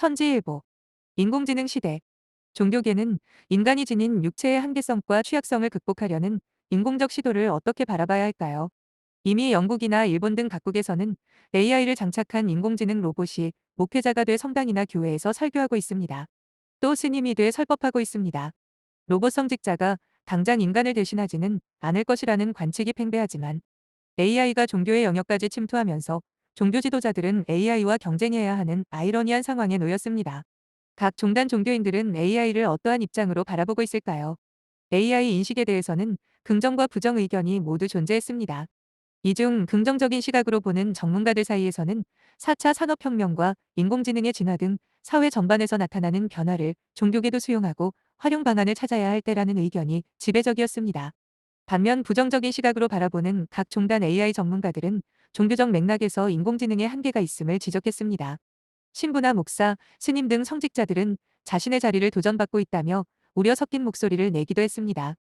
천지일보. 인공지능 시대. 종교계는 인간이 지닌 육체의 한계성과 취약성을 극복하려는 인공적 시도를 어떻게 바라봐야 할까요? 이미 영국이나 일본 등 각국에서는 AI를 장착한 인공지능 로봇이 목회자가 돼 성당이나 교회에서 설교하고 있습니다. 또 스님이 돼 설법하고 있습니다. 로봇 성직자가 당장 인간을 대신하지는 않을 것이라는 관측이 팽배하지만 AI가 종교의 영역까지 침투하면서 종교 지도자들은 AI와 경쟁해야 하는 아이러니한 상황에 놓였습니다. 각 종단 종교인들은 AI를 어떠한 입장으로 바라보고 있을까요? AI 인식에 대해서는 긍정과 부정 의견이 모두 존재했습니다. 이 중 긍정적인 시각으로 보는 전문가들 사이에서는 4차 산업혁명과 인공지능의 진화 등 사회 전반에서 나타나는 변화를 종교계도 수용하고 활용 방안을 찾아야 할 때라는 의견이 지배적이었습니다. 반면 부정적인 시각으로 바라보는 각 종단 AI 전문가들은 종교적 맥락에서 인공지능의 한계가 있음을 지적했습니다. 신부나 목사, 스님 등 성직자들은 자신의 자리를 도전받고 있다며 우려 섞인 목소리를 내기도 했습니다.